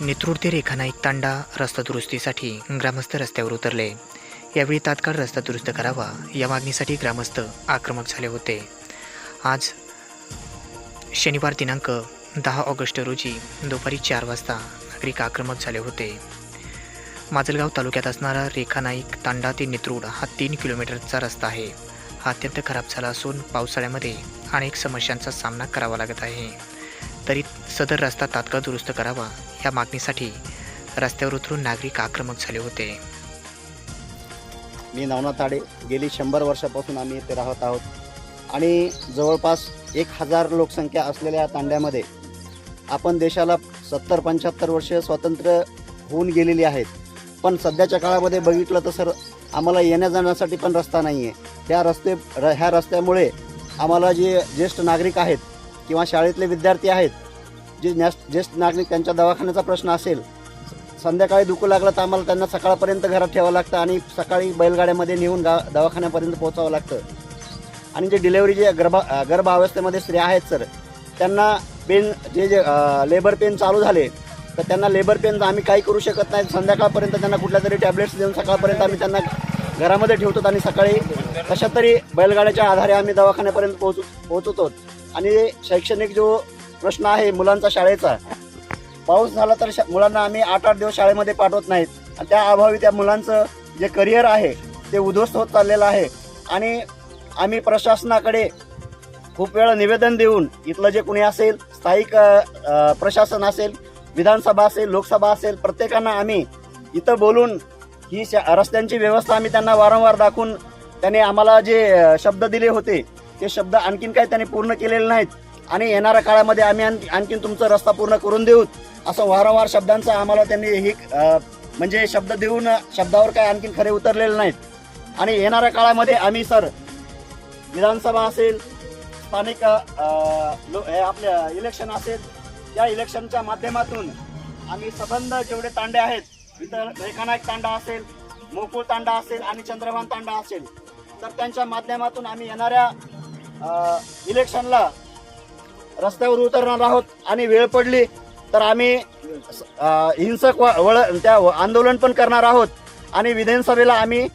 नेतृत्व ते रेखानाईक तांडा रस्ता दुरुस्तीसाठी ग्रामस्थ रस्त्यावर उतरले. यावेळी तात्काळ रस्ता दुरुस्त करावा या मागणीसाठी ग्रामस्थ आक्रमक झाले होते. आज शनिवार दिनांक दहा ऑगस्ट रोजी दुपारी चार वाजता नागरिक आक्रमक झाले होते. माजलगाव तालुक्यात असणारा रेखा नाईक तांडा ते नेत्रूड हा तीन किलोमीटरचा रस्ता आहे. हा अत्यंत खराब झाला असून पावसाळ्यामध्ये अनेक समस्यांचा सामना करावा लागत आहे. तरी सदर रस्ता तात्काळ दुरुस्त करावा या मागणीसाठी रस्त्यावर उतरून नागरिक आक्रमक झाले होते. मी नवनाथ ताडे गेली शंभर वर्षापासून आम्ही इथे राहत आहोत. आणि जवळपास एक हजार लोकसंख्या असलेल्या तांड्यामध्ये आपण देशाला सत्तर पंच्याहत्तर वर्ष स्वातंत्र्य होऊन गेलेली आहेत. पण सध्याच्या काळामध्ये बघितलं तर सर आम्हाला येण्या जाण्यासाठी पण रस्ता नाही आहे त्या रस्ते र ह्या रस्त्यामुळे आम्हाला जे ज्येष्ठ नागरिक आहेत किंवा शाळेतले विद्यार्थी आहेत जे न्यास ज्येष्ठ नागरिक त्यांच्या दवाखान्याचा प्रश्न असेल संध्याकाळी दुखू लागलं तर आम्हाला त्यांना सकाळपर्यंत घरात ठेवावं लागतं आणि सकाळी बैलगाड्यामध्ये नेऊन गा दवाखान्यापर्यंत पोहोचावं लागतं. आणि जे डिलेवरी जे गर्भ अं, गर्भावस्थेमध्ये स्त्रिया आहेत सर त्यांना पेन जे जे लेबर पेन चालू झाले तर त्यांना लेबर पेन आम्ही काही करू शकत नाही. संध्याकाळपर्यंत त्यांना कुठल्या तरी टॅबलेट्स देऊन सकाळपर्यंत आम्ही त्यांना घरामध्ये ठेवतो आणि सकाळी कशा तरी बैलगाड्याच्या आधारे आम्ही दवाखान्यापर्यंत पोहोचू पोहोचवतो आणि शैक्षणिक जो प्रश्न आहे मुलांचा शाळेचा. पाऊस झाला तर शा- मुलांना आम्ही आठ आठ दिवस शाळेमध्ये पाठवत नाहीत. आणि त्या अभावी त्या मुलांचं जे करिअर आहे ते उद्ध्वस्त होत चाललेलं आहे. आणि आम्ही प्रशासनाकडे खूप वेळा निवेदन देऊन इथलं जे कुणी असेल स्थायिक प्रशासन असेल विधानसभा असेल लोकसभा असेल प्रत्येकांना आम्ही इथं बोलून ही शा- रस्त्यांची व्यवस्था आम्ही त्यांना वारंवार दाखवून त्याने आम्हाला जे शब्द दिले होते ते शब्द आणखीन काही त्यांनी पूर्ण केलेले नाहीत. आणि येणाऱ्या काळामध्ये आम्ही आण- आणखीन तुमचा रस्ता पूर्ण करून देऊ. असं वारंवार शब्दांचा आम्हाला त्यांनी ही म्हणजे शब्द देऊन शब्दावर काय आणखीन खरे उतरलेले नाहीत. आणि येणाऱ्या काळामध्ये आम्ही सर विधानसभा असेल स्थानिक लो- आपल्या इलेक्शन असेल या इलेक्शनच्या माध्यमातून आम्ही सबंध जेवढे तांडे आहेत इतर रेखानायक तांडा असेल मोकुळ तांडा असेल आणि चंद्रभान तांडा असेल तर त्यांच्या माध्यमातून आम्ही येणाऱ्या इलेक्शनला रस्त्यावर उतरणार आहोत आणि वेळ पडली तर आम्ही हिंसक व- वळ त्या आंदोलन पण करणार आहोत. आणि विधानसभेला आम्ही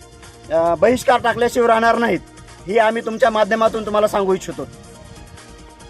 बहिष्कार टाकल्याशिवाय राहणार नाहीत. ही आम्ही तुमच्या माध्यमातून तुम्हाला सांगू इच्छितो.